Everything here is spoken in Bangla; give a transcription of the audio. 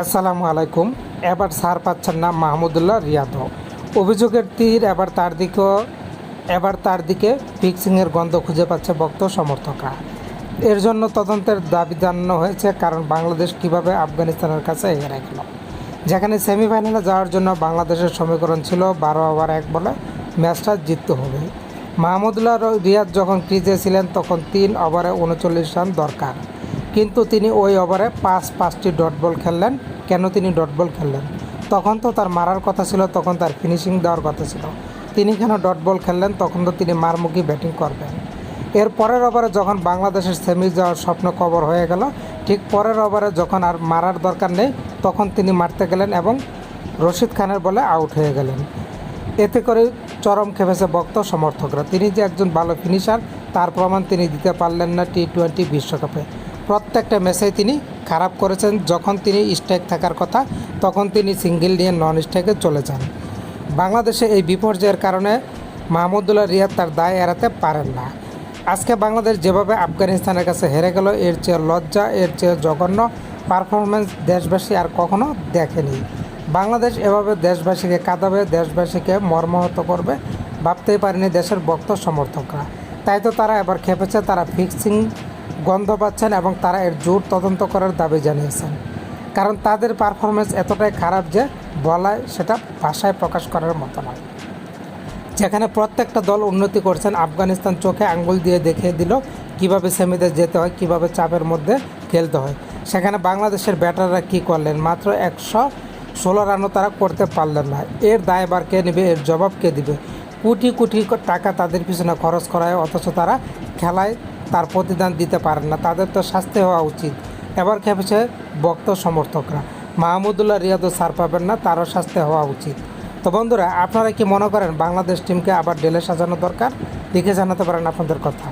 আসসালামু আলাইকুম। এবার সার পাচ্ছেন না মাহমুদুল্লাহ রিয়াদ। অভিযোগের তীর এবার তার দিকেও এবার তার দিকে ফিক্সিংয়ের গন্ধ খুঁজে পাচ্ছে ভক্ত সমর্থকরা। এর জন্য তদন্তের দাবি জানানো হয়েছে, কারণ বাংলাদেশ কীভাবে আফগানিস্তানের কাছে হেরে গেল যেখানে সেমিফাইনালে যাওয়ার জন্য বাংলাদেশের সমীকরণ ছিল বারো ওভার এক বলে ম্যাচটা জিততে হবে। মাহমুদুল্লাহ রিয়াদ যখন ক্রিজে ছিলেন, তখন তিন ওভারে উনচল্লিশ রান দরকার। কিন্তু তিনি ওই ওভারে পাঁচ পাঁচটি ডট বল খেললেন। কেন তিনি ডট বল খেললেন? তখন তো তার মারার কথা ছিল, তখন তার ফিনিশিং দেওয়ার কথা ছিল। তিনি কেন ডট বল খেললেন? তখন তো তিনি মারমুখী ব্যাটিং করবেন। এর পরের ওভারে যখন বাংলাদেশের সেমি যাওয়ার স্বপ্ন কবর হয়ে গেল, ঠিক পরের ওভারে যখন আর মারার দরকার নেই, তখন তিনি মারতে গেলেন এবং রশিদ খানের বলে আউট হয়ে গেলেন। এতে করে চরম খেপেছে বক্ত সমর্থকরা। তিনি যে একজন ভালো ফিনিশার তার প্রমাণ তিনি দিতে পারলেন না টি টোয়েন্টি বিশ্বকাপে। প্রত্যেকটা ম্যাচেই তিনি খারাপ করেছেন। যখন তিনি স্ট্রাইক থাকার কথা, তখন তিনি সিঙ্গেল নিয়ে নন স্ট্রাইকে চলে যান। বাংলাদেশে এই বিপর্যয়ের কারণে মাহমুদুল্লাহ রিয়াদ তার দায় এড়াতে পারেন না। আজকে বাংলাদেশ যেভাবে আফগানিস্তানের কাছে হেরে গেল, এর চেয়ে লজ্জা, এর চেয়ে জঘন্য পারফরমেন্স দেশবাসী আর কখনো দেখেনি। বাংলাদেশ এভাবে দেশবাসীকে কাঁদাবে, দেশবাসীকে মর্মাহত করবে, ভাবতেই পারেনি দেশের ভক্ত সমর্থকরা। তাই তো তারা এবার খেপেছে, তারা ফিক্সিং গন্ধ পাচ্ছেন এবং তারা এর জোর তদন্ত করার দাবি জানিয়েছেন। কারণ তাদের পারফরমেন্স এতটাই খারাপ যে বলায় সেটা ভাষায় প্রকাশ করার মতো নয়। যেখানে প্রত্যেকটা দল উন্নতি করছেন, আফগানিস্তান চোখে আঙ্গুল দিয়ে দেখিয়ে দিল কীভাবে সেমিতে যেতে হয়, কীভাবে চাপের মধ্যে খেলতে হয়। সেখানে বাংলাদেশের ব্যাটাররা কি করলেন? মাত্র একশো ষোলো রানও তারা করতে পারলেন না। এর দায়বার কে নেবে? এর জবাব কে দিবে? কোটি কোটি টাকা তাদের পিছনে খরচ করায় অথচ তারা খেলায় তার প্রতিদান দিতে পারেন না। তাদের তো শাস্তি হওয়া উচিত। এবার খেপেছে বক্ত সমর্থকরা। মাহমুদুল্লাহ রিয়াদও সার পাবেন না, তারও শাস্তি হওয়া উচিত। তো বন্ধুরা, আপনারা কি মনে করেন বাংলাদেশ টিমকে আবার ডেলে সাজানো দরকার? লিখে জানাতে পারেন আপনাদের কথা।